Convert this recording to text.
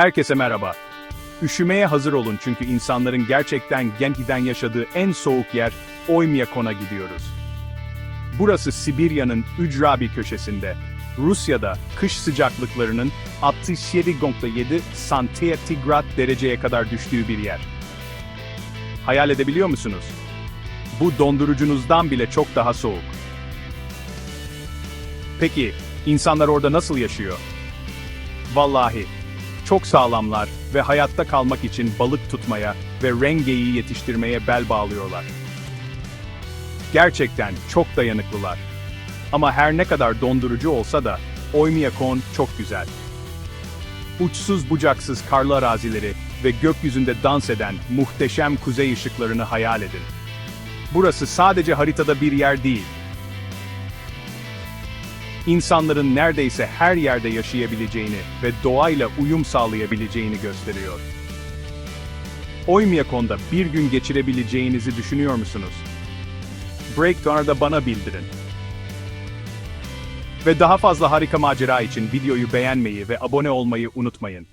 Herkese merhaba. Üşümeye hazır olun çünkü insanların gerçekten Genki'den yaşadığı en soğuk yer Oymyakon'a gidiyoruz. Burası Sibirya'nın ücra bir köşesinde. Rusya'da kış sıcaklıklarının 67.7 santigrat dereceye kadar düştüğü bir yer. Hayal edebiliyor musunuz? Bu dondurucunuzdan bile çok daha soğuk. Peki, insanlar orada nasıl yaşıyor? Vallahi, çok sağlamlar ve hayatta kalmak için balık tutmaya ve rengeyi yetiştirmeye bel bağlıyorlar. Gerçekten çok dayanıklılar. Ama her ne kadar dondurucu olsa da Oymyakon çok güzel. Uçsuz bucaksız karlı arazileri ve gökyüzünde dans eden muhteşem kuzey ışıklarını hayal edin. Burası sadece haritada bir yer değil. İnsanların neredeyse her yerde yaşayabileceğini ve doğayla uyum sağlayabileceğini gösteriyor. Oymyakon'da bir gün geçirebileceğinizi düşünüyor musunuz? Breakdown'da bana bildirin. Ve daha fazla harika macera için videoyu beğenmeyi ve abone olmayı unutmayın.